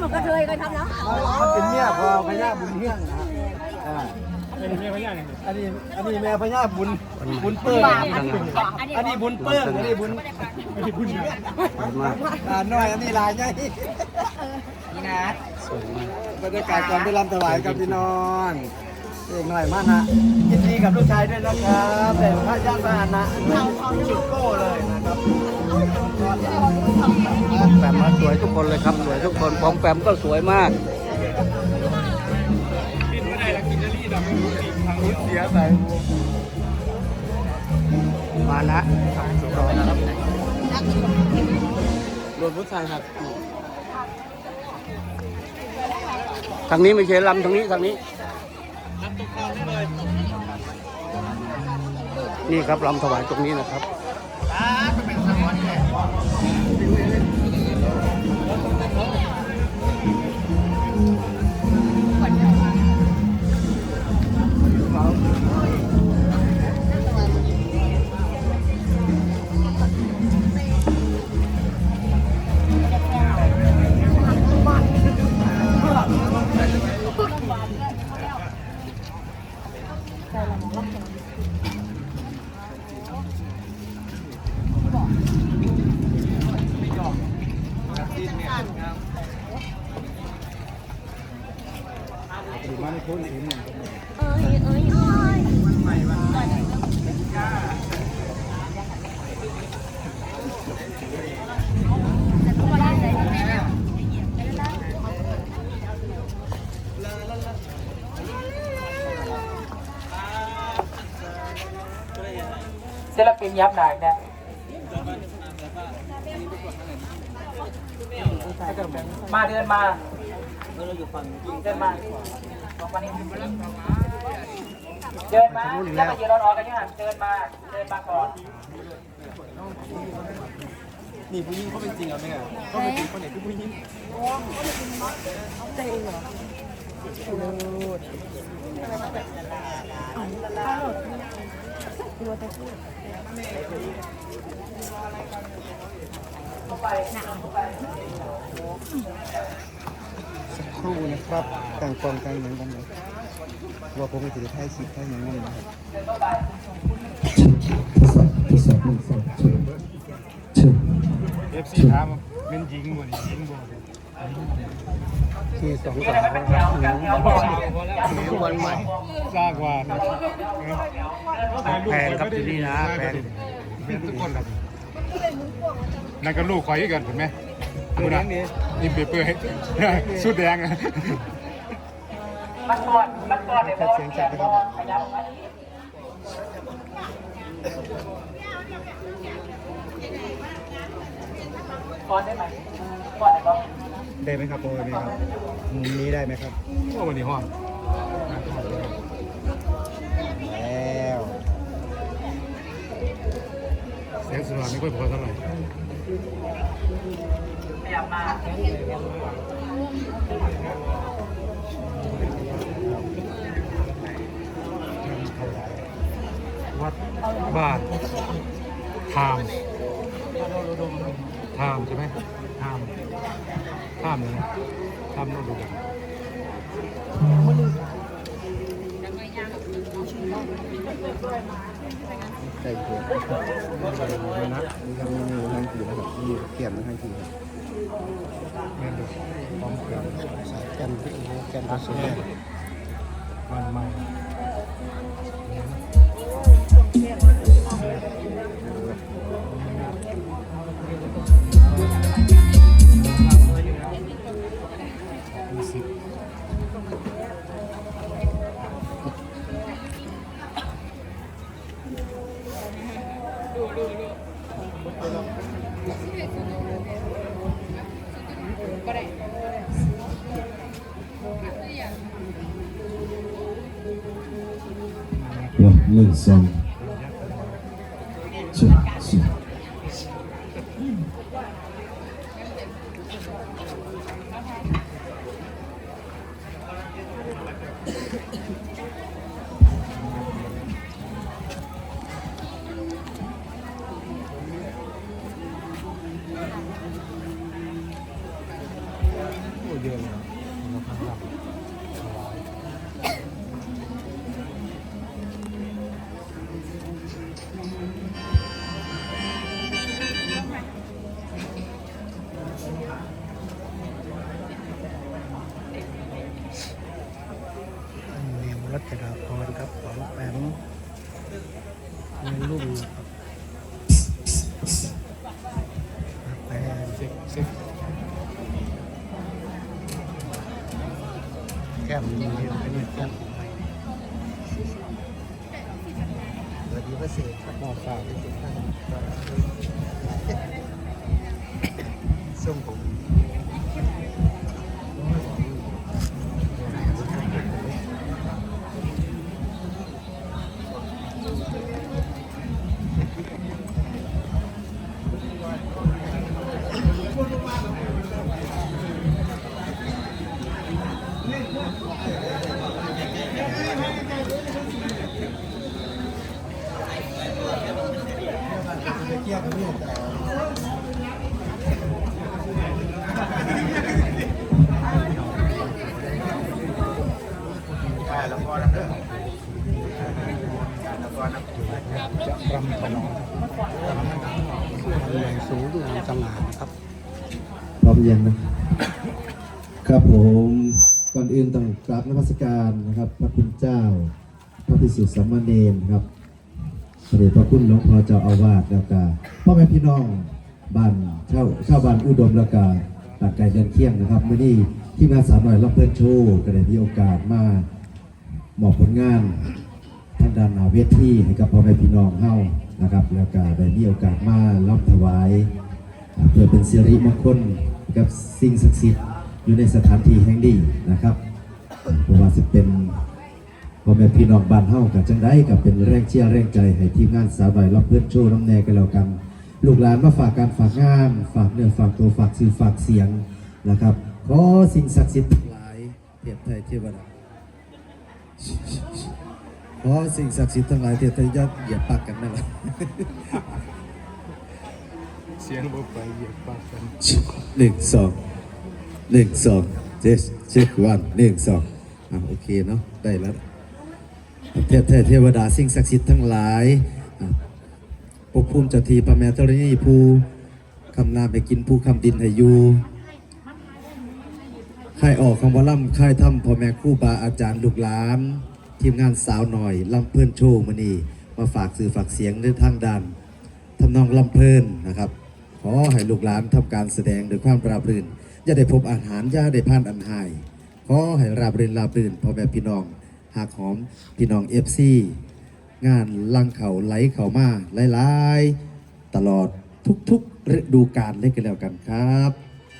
เหมือนกระเทยเคยทำแล้วมันเป็นเมียพอพญาบุญเฮียงนะอ่าเป็นเมียพญาอันนี้อันนี้แม่พญาบุญบุญเปิ้งอันนี้บุญเปิ้งอันนี้บุญบุญเยอะอ่าน้อยอันนี้ลายใหญ่นี่นะบรรยากาศก่อนไปรำถวายกับพี่น้อง เอกหน่อยมากนะยินดีกับลูกชายด้วยนะครับแต่พระญาติบ้านนะชิโก้เลยนะครับแปมมาสวยทุกคนเลยครับสวยทุกคนปอมแปมก็สวยมากกินไม่ได้ละกินจะรีดำไม่รู้จริงทางนี้เสียใส่มานะรอนะครับรวมผู้ชายครับทางนี้ไม่ใช่ลำทางนี้ทางนี้ นี่ครับลำถวายตรงนี้นะครับ มาในพ้นสีหนึ่งเอ้ยเอ้ยเอ้ยศิลปินยับหนักเนี่ยมาเดินมาเดินมาลง มานี่เดินมาแล้วมายืนรอๆกันเนี่ยเดินมาเดินมาก่อนนี่ผู้หญิงเขาเป็นจริงเหรอแม่เขาเป็นจริงคนไหนคือผู้หญิงสักครู่นะครับกลางกองกลางหนังกันเลย ว่าผมจะได้ถ่ายคลิปถ่ายหนังนั่นนะครับเอฟซีถามเป็นหญิงบ่นี่หญิงบ่ที่สองสาอะไรมเป็นแถวแถวแถวก่อนวันใหม่ทราบว่าแพงครับที่นี่นะแพงเป็นทุกคนครับนั่นก็ลูกคอยกันเห็นไหมดูนะนี่เปเปอร์สุดแดงอะ มันก่อนมันก่อนเดี๋ยวบอลเดี๋ยวบอลขยับก่อนได้ไหมก่อนได้บ้างได้ไหมครับโปรนี้ครับมุมนี้ได้ไหมครับโอ้วันนี้ห้องแล้วเสียงสุราไม่ค่อยพอเท่าไหร่ขยับมา วัดบ้านทามทามใช่ไหมทามทามเลยนะทามโนดูดังไก่เผือกนะนี่ครับมีทางขี่นะครับมีเขียนทางขี่ครับแม่นดูพร้อมกันแกนที่แกนทัที่กสุดแม่วันใหม่ ว้หนึ่งสองสอง เรียงรัชดาพรครับของแปมในลุ่มครับแปมเซ็กเซ็กแก้มเดียวเป็นแก้ม รำถนอมใหญ่สูงงามสง่านะครับพร้อมยังนะครับผมก่อนอื่นต้องกราบนมัสการนะครับ พระคุณเจ้า พระพิสุทธิ์สัมมาเนรครับ เดชพระคุณหลวงพ่อเจ้าอาวาสแล้วก็พ่อแม่พี่น้องบ้านเช่าชาวบ้านอุดมแล้วก็ตัดไก่เดินเคี่ยงนะครับเมื่อนี้ที่งานสามหน่อยรับเพื่อนโชว์ก็ได้มีโอกาสมาหมอบผลงานทางด้านนาเวทีให้กับพ่อแม่พี่น้องเฮานะครับ แล้วก็ได้มีโอกาสมารับถวายเพื่อเป็นสิริมงคลกับสิ่งศักดิ์สิทธิ์อยู่ในสถานที่แห่งนี้นะครับเพราะว่าสิเป็น พ่อแม่พี่น้องบ้านเฮากับจังได้กับเป็นแรงเชียร์แรงใจให้ทีมงานสาวใบรับเพื่อนโชว์น้ำแน่กันแล้วกัน ลูกหลานมาฝากการฝากงานฝากเนื้อฝากตัวฝากสื่อฝากเสียงนะครับ ขอสิ่งศักดิ์สิทธิ์ทั้งหลายเทียบไทยเทวดาขอสิ่งศักดิ์สิทธิ์ทั้งหลายเทพยอดเหยียบปากกันนั่นแหละเสียงบ่ไปเหยียบปากกันหนึ่งสองหนึ่งสองเจสเช็ควันหนึ่งสองอะโอเคเนาะได้แล้ว เทพเทวดาสิ่งศักดิ์สิทธิ์ทั้งหลายปกภูมิเจ้าทีพระแม่ธรณีผู้คำนามให้กินผู้คำดินให้อยู่ค่ายออกคำว่าล่ำค่ายถ้ำพ่อแม่ครู่บาอาจารย์ลูกหลาน ทีมงานสาวหน่อยลำเพื่อนโชว์มานี่มาฝากสื่อฝากเสียงในทางด้านทำนองลำเพลินนะครับขอให้ลูกหลานทำการแสดงโดยความราบรื่นอย่าได้พบอาหารอย่าได้พลาดอันหายขอให้ราบรื่นราบรื่นพ่อแม่พี่น้อง หากหอมพี่น้องเอฟซีงานลังเขาไหลเขามาหลายๆ ตลอดทุกๆฤดูกาลเลยกันแล้วกันครับ